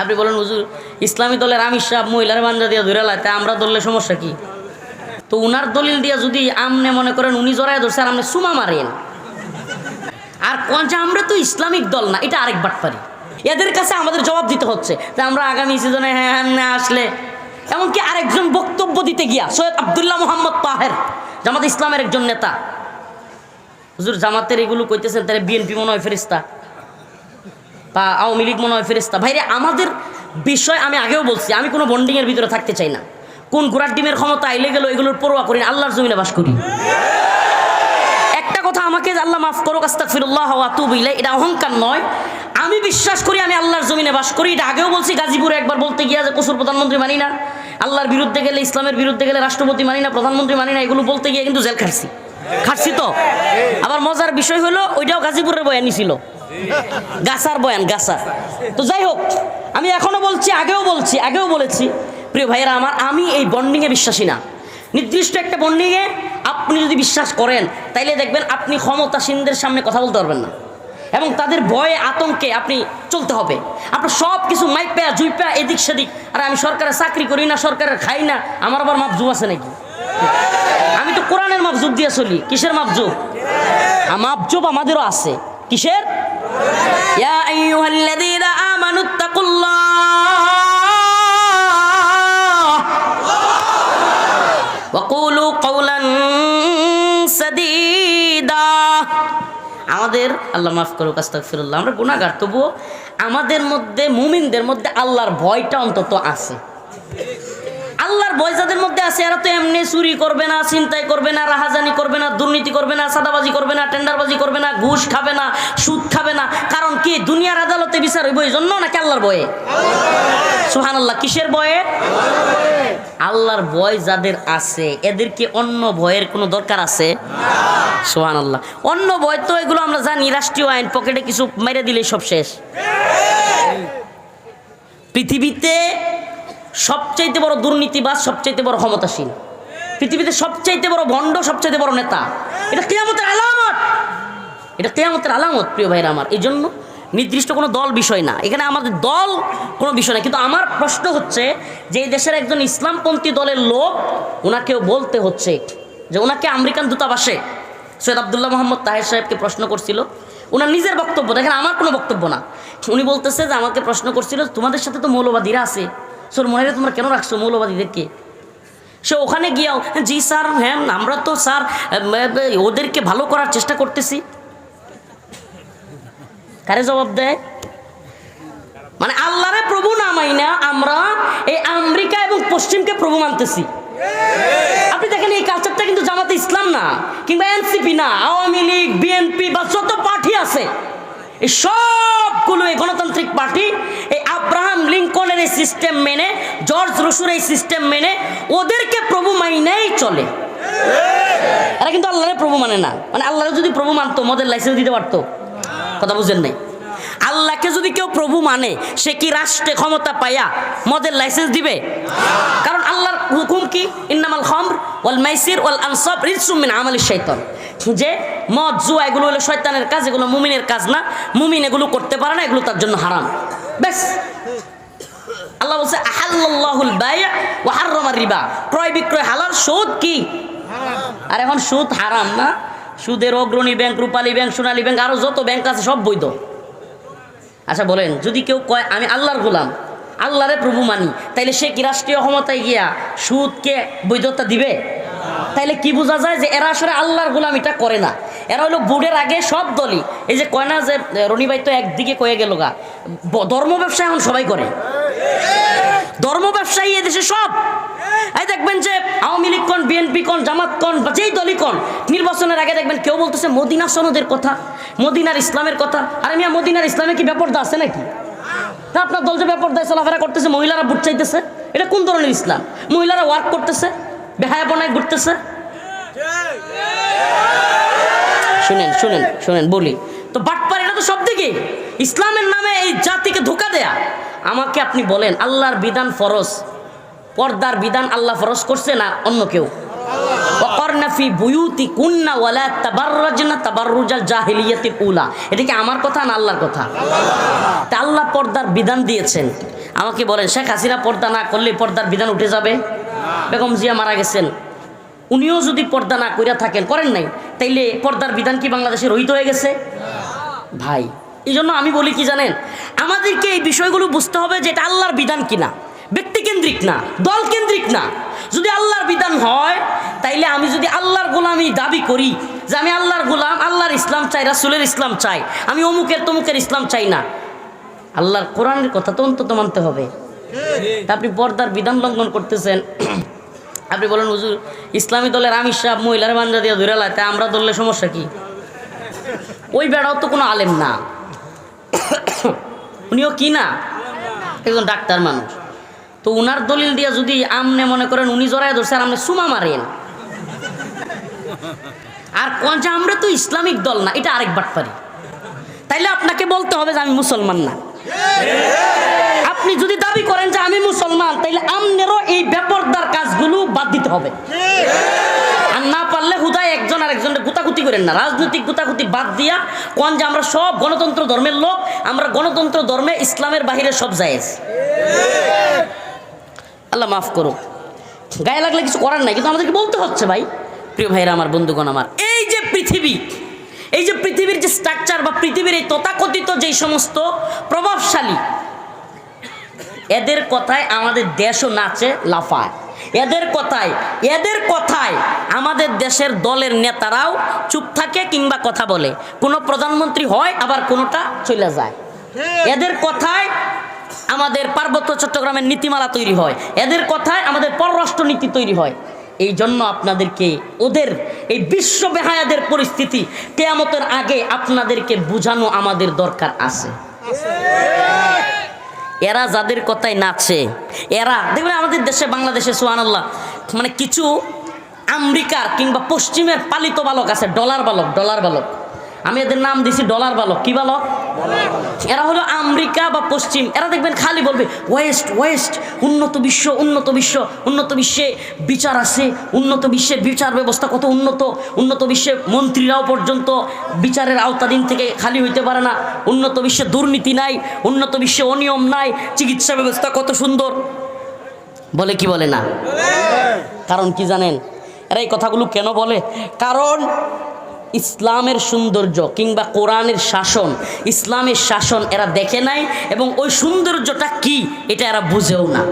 আপনি বলেন, হুজুর, ইসলামী দলের আমির সাহেব মহিলার বান্ধা দিয়ে ধরে তা আমরা ধরলে সমস্যা কি? তো উনার দলিল দিয়া যদি আমনে মনে করেন, উনি জড়ায় ধরছে আর আপনি সুমা মারেন। আর কোন যে আমরা তো ইসলামিক দল না, এটা আরেক বাটপারি। এদের কাছে আমাদের জবাব দিতে হচ্ছে। যে আমরা আগামী সিজনে হ্যাঁ হ্যাঁ না আসলে, এমনকি আরেকজন বক্তব্য দিতে গিয়া, সৈয়দ আবদুল্লাহ মোহাম্মদ তাহের, জামাত ইসলামের একজন নেতা। হুজুর, জামাতের এগুলো কইতেছেন, তাহলে বিএনপি মনে হয় ফেরিস্তা বা আওয়ামী লীগ মনে হয় ফেরিস্তা ভাইরে, আমাদের বিষয় আমি আগেও বলছি, আমি কোনো বন্ডিংয়ের ভিতরে থাকতে চাই না। কোন ঘোড়ার ডিমের ক্ষমতা আইলে গেল, এগুলোর পরোয়া করি আল্লাহর জমিনে বাস করি। একটা কথা আমাকে আল্লাহ মাফ করো আস্তাগফিরুল্লাহ ওয়া তু ইলাইহি, এটা অহংকার নয়। আমি বিশ্বাস করি আমি আল্লাহর জমিনে বাস করি, এটা আগেও বলছি, গাজীপুরে একবার বলতে গিয়া যে কসুর প্রধানমন্ত্রী মানি না, আল্লাহর বিরুদ্ধে গেলে, ইসলামের বিরুদ্ধে গেলে রাষ্ট্রপতি মানি না, প্রধানমন্ত্রী মানি না, এগুলো বলতে গিয়ে কিন্তু জেল খাটছি। খাটছি তো। আবার মজার বিষয় হলো, ওইটাও গাজীপুরের বয়ানই ছিল। গাছার বয়ান, গাছার। তো যাই হোক, আমি এখনও বলছি, আগেও বলছি, আগেও বলেছি। প্রিয় ভাইয়েরা আমার, আমি এই বন্ডিংয়ে বিশ্বাসী না। নির্দিষ্ট একটা বন্ডিংয়ে আপনি যদি বিশ্বাস করেন, তাইলে দেখবেন আপনি ক্ষমতাসীনদের সামনে কথা বলতে পারবেন না। এবং তাদের ভয়ে, আতঙ্কে আপনি চলতে হবে। আপনার সব কিছু মাইপা জুইপা এদিক সেদিক। আর আমি সরকারের চাকরি করি না সরকারের খাই না, আমার আবার মাপজুব আছে নাকি? আমি তো কোরআনের মাপজুব দিয়ে চলি। কিসের মাপজুব? মাপজুব আমাদেরও আছে। কিসের? ইয়া আমাদের, আল্লাহ মাফ করুক, আস্তাগফিরুল্লাহ, আমরা গুনাহগার। তবুও আমাদের মধ্যে, মুমিনদের মধ্যে আল্লাহর ভয়টা অন্তত আছে। আল্লাহর ভয় যাদের আছে, এরা তো এমনি চুরি করবে না চিন্তাই করবে না, রাহাজানি করবে না, দুর্নীতি করবে না, সাদাবাজি করবে না, টেন্ডারবাজি করবে না, ঘুষ খাবে না, সুদ খাবে না। কারণ কি, দুনিয়ার আদালতে বিচার হইব এই জন্য নাকি আল্লাহর ভয়ে? সুহান আল্লাহ কিসের ভয়ে? আল্লাহর ভয় যাদের আছে, এদেরকে অন্য ভয়ের কোনো দরকার আছে? সোহান আল্লাহ অন্য ভয় তো এগুলো আমরা জানি, রাষ্ট্রীয় আইন, পকেটে কিছু মেরে দিলে সব শেষ। পৃথিবীতে সবচাইতে বড় দুর্নীতিবাজ, সবচাইতে বড় ক্ষমতাসীন পৃথিবীতে সবচাইতে বড় ভণ্ড, সবচাইতে বড় নেতা। এটা কেয়ামতের আলামত। এটা কেয়ামতের আলামত, প্রিয় ভাইরা আমার। এই জন্য নির্দিষ্ট কোনো দল বিষয় না। এখানে আমাদের দল কোনো বিষয় না। কিন্তু আমার প্রশ্ন হচ্ছে যে এই দেশের একজন ইসলামপন্থী দলের লোক ওনাকেও বলতে হচ্ছে যে ওনাকে আমেরিকান দূতাবাসে, সৈয়দ আবদুল্লাহ মোহাম্মদ তাহের সাহেবকে প্রশ্ন করছিল। ওনার নিজের বক্তব্য, দেখেন আমার কোনো বক্তব্য না। উনি বলতেছে যে আমাকে প্রশ্ন করছিল, তোমাদের সাথে তো মৌলবাদীরা আছে। সোর মনে হয় তোমরা কেন রাখছো মৌলবাদীদেরকে সে ওখানে গিয়েও, জি স্যার হ্যাঁ আমরা তো স্যার ওদেরকে ভালো করার চেষ্টা করতেছি। কারে জবাব দেয়? মানে আল্লাহরে প্রভু না মাইনা আমরা এই আমেরিকা এবং পশ্চিমকে প্রভু মানতেছি। আপনি দেখেন এই কালচারটা কিন্তু জামাতে ইসলাম না, কিংবা এনসিপি না, আওয়ামী লীগ, বিএনপি বা যত পার্টি আছে। এই সবগুলো এই গণতান্ত্রিক পার্টি, এই আব্রাহাম লিঙ্কনের এই সিস্টেম মেনে, জর্জ রসুর এই সিস্টেম মেনে, ওদেরকে প্রভু মাইনেই চলে। এরা কিন্তু আল্লাহরে প্রভু মানে না। মানে আল্লাহরে যদি প্রভু মানতো, মদের লাইসেন্স দিতে পারতো। কথা বুঝেন নাই? আল্লাহকে যদি কেউ প্রভু মানে সে কি রাষ্ট্রে ক্ষমতা পাইয়া মদের লাইসেন্স দিবে? কারণ আল্লাহর হুকুম কি? ইন্নামাল খমর ওয়াল মাইসির ওয়াল আনসাব রিজসুম মিন আমালিশ শাইতান। যে মদ জুয়া এগুলো হলো শয়তানের কাজ এগুলো মুমিনের কাজ না। মুমিন এগুলো করতে পারে না এগুলো তার জন্য হারাম। ব্যাস। আল্লাহ বলছে আহাল্লাহুল বাই' ওয়া হাররামার রিবা। ক্রয় বিক্রয় হালাল সুদ কি? আর এখন সুদ হারাম না। সুদের Agrani bank Rupali bank Sonali bank আরও যত ব্যাংক আছে সব বৈধ। আচ্ছা বলেন যদি কেউ কয় আমি আল্লাহর গোলাম আল্লাহরে প্রভু মানি তাইলে সে কি রাষ্ট্রীয় ক্ষমতায় গিয়া সুদকে বৈধতা দিবে? তাইলে কি বোঝা যায় যে এরা আসলে আল্লাহর গোলামিটা করে না। এরা হলো বুড়ের আগে সব দলই এই যে কয় না যে রনি ভাই তো একদিকে কয়ে গেল গা। ধর্ম ব্যবসা এখন সবাই করে। ধর্ম ব্যবসায়ী এদেশে সব। এই দেখবেন যে আওয়ামী লীগ কোন বিএনপি কোন, জামাত কোন, বা যেই দলই কোন, নির্বাচনের আগে দেখবেন কেউ বলতেছে মদিনা সনদের কথা, মদিনার ইসলামের কথা। আর মিয়া, মদিনার ইসলামে কি ব্যাপারটা আছে নাকি? তা আপনার দল যে ব্যাপার দেয় চলাফেরা করতেছে, মহিলারা ভোট চাইতেছে, এটা কোন ধরনের ইসলাম? মহিলারা ওয়ার্ক করতেছে বেহায়াপনায় ঘুরতেছে শুনেন শুনেন শুনেন, বলি। তো বাটপার এটা তো সব দিকে ইসলামের নামে এই জাতিকে ধোকা দেয়া। আমাকে আপনি বলেন, আল্লাহর বিধান ফরজ। পর্দার বিধান আল্লাহ ফরজ করছে না অন্য কেউ? আমার কথা না কথা? তা আল্লাহ পর্দার বিধান দিয়েছেন। আমাকে বলেন, শেখ হাসিনা পর্দা না করলে পর্দার বিধান উঠে যাবে? বেগম জিয়া মারা গেছেন। উনিও যদি পর্দা না করিয়া থাকেন, করেন নাই, তাইলে পর্দার বিধান কি বাংলাদেশে রহিত হয়ে গেছে? ভাই এই জন্য আমি বলি কি জানেন, আমাদেরকে এই বিষয়গুলো বুঝতে হবে যে এটা আল্লাহর বিধান কিনা। ব্যক্তিকেন্দ্রিক না দল কেন্দ্রিক না। যদি আল্লাহর বিধান হয়, তাইলে আমি যদি আল্লাহর গোলামি দাবি করি যে আমি আল্লাহর গোলাম, আল্লাহর ইসলাম চাই, রাসুলের ইসলাম চাই, আমি অমুকের তমুকের ইসলাম চাই না। আল্লাহর কোরআনের কথা তো অন্তত মানতে হবে। আপনি পর্দার বিধান লঙ্ঘন করতেছেন আপনি বলেন, হুজুর, ইসলামী দলের আমির সাহেব মহিলার বান্ধা দিয়ে ধরে লায়, তা আমরা ধরলে সমস্যা কি? ওই বেড়াও তো কোনো আলেম না। উনিও কি না? একজন ডাক্তার মানুষ। তো উনার দলিল দিয়ে যদি আমনে মনে করেন, উনি জড়ায় ধরছে আর আপনি সুমা মারেন। আর কোন যে আমরা তো ইসলামিক দল না, এটা আরেক বাটপারি। তাইলে আপনাকে বলতে হবে যে আমি মুসলমান না। আপনি যদি দাবি করেন যে আমি মুসলমান, তাইলে আমনেরও এই বেপরদার কাজগুলো বাদ দিতে হবে। আর না পারলে হুদায় একজন আর একজনের গুতাগুতি করেন না। রাজনৈতিক গুতাগুতি বাদ দিয়া কোন যে আমরা সব গণতন্ত্র ধর্মের লোক, আমরা গণতন্ত্র ধর্মে ইসলামের বাহিরে সব জায়েজ। আল্লাহ মাফ করুক। গায়ে লাগলে কিছু করার নাই, কিন্তু আমাদেরকে বলতে হচ্ছে ভাই, প্রিয় ভাইরা আমার বন্ধুগণ আমার, এই যে পৃথিবী, এই যে পৃথিবীর যে স্ট্রাকচার বা পৃথিবীর এই তথাকথিত যেই সমস্ত প্রভাবশালী এদের কথায় আমাদের দেশও নাচে, লাফায়। এদের কথায় এদের কথায় আমাদের দেশের দলের নেতারাও চুপ থাকে কিংবা কথা বলে। কোনো প্রধানমন্ত্রী হয়, আবার কোনোটা চলে যায়। এদের কথায় আমাদের পার্বত্য চট্টগ্রামের নীতিমালা তৈরি হয়। এদের কথায় আমাদের পররাষ্ট্র নীতি তৈরি হয়। এই জন্য আপনাদেরকে ওদের, এই বিশ্ব বেহায়াদের পরিস্থিতি কেয়ামতের আগে আপনাদেরকে বোঝানো আমাদের দরকার আছে। এরা যাদের কথায় নাচে, এরা, দেখবেন আমাদের দেশে, বাংলাদেশে সোহানাল্লাহ মানে কিছু আমেরিকার কিংবা পশ্চিমের পালিত বালক আছে, ডলার বালক ডলার বালক। আমি এদের নাম দিছি ডলার বালক। কি বালক? এরা হলো আমেরিকা বা পশ্চিম। এরা দেখবেন খালি বলবে ওয়েস্ট ওয়েস্ট উন্নত বিশ্ব উন্নত বিশ্ব উন্নত বিশ্বে বিচার আছে উন্নত বিশ্বের বিচার ব্যবস্থা কত উন্নত উন্নত বিশ্বে মন্ত্রীরাও পর্যন্ত বিচারের আওতাধীন থেকে খালি হইতে পারে না উন্নত বিশ্বে দুর্নীতি নাই উন্নত বিশ্বে অনিয়ম নাই চিকিৎসা ব্যবস্থা কত সুন্দর। বলে কি বলে না? কারণ কি জানেন? এরা এই কথাগুলো কেন বলে? কারণ ইসলামের সৌন্দর্য কিংবা কোরআনের শাসন, ইসলামের শাসন এরা দেখে নাই এবং ওই সৌন্দর্যটা কি, এটা এরা বুঝেও না।